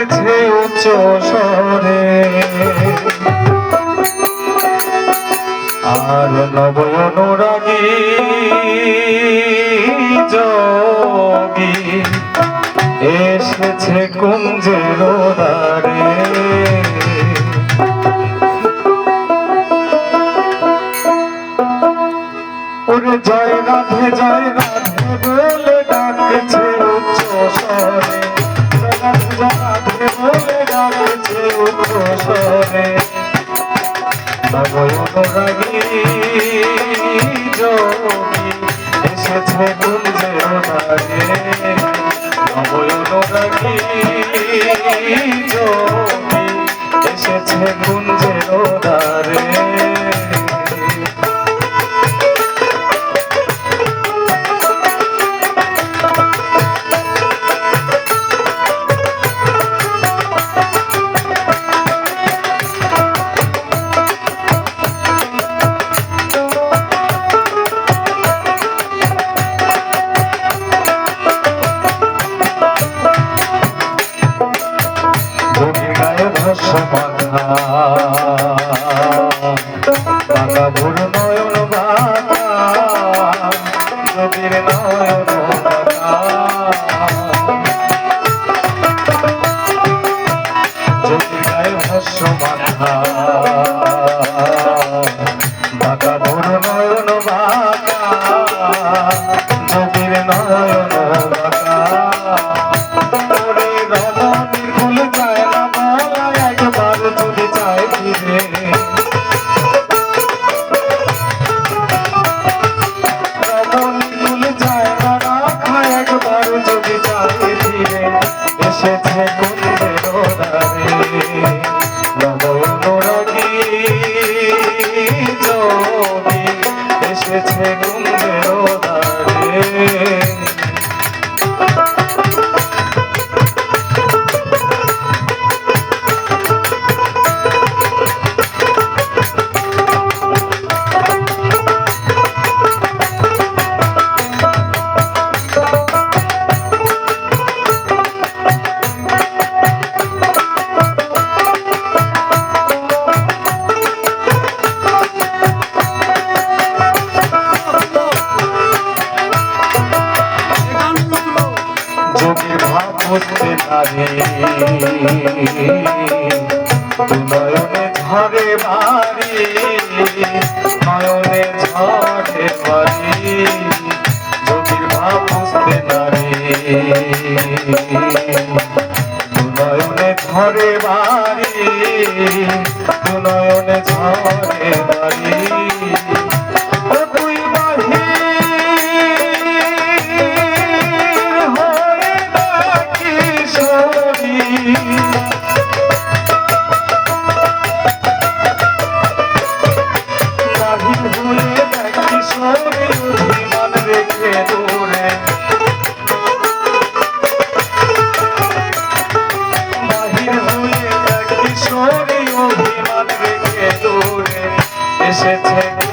গেছে উচ্চ স্বরে। আর নবয়নুরাগী যোগী এসেছে কুঞ্জের দ্বারে। ওরে জয় রাধে জয় রাধে বলে রে এসেছে গুঞ্জের নাগে নবয়নরাগী এসেছে গুঞ্জের নারে সমান না বাঁকা ভোর নয়ন নদীর নয়ন যদি গায়ে ভাষ্য মাথা করতে পারে নয়নে ঝরে বাড়ি, নয়নে ঝরে বাড়ি যোগীর মা বুঝতে পারে। নয়নে ঝরে বাড়ি, নয়নে ঝরে বাড়ি। Is it?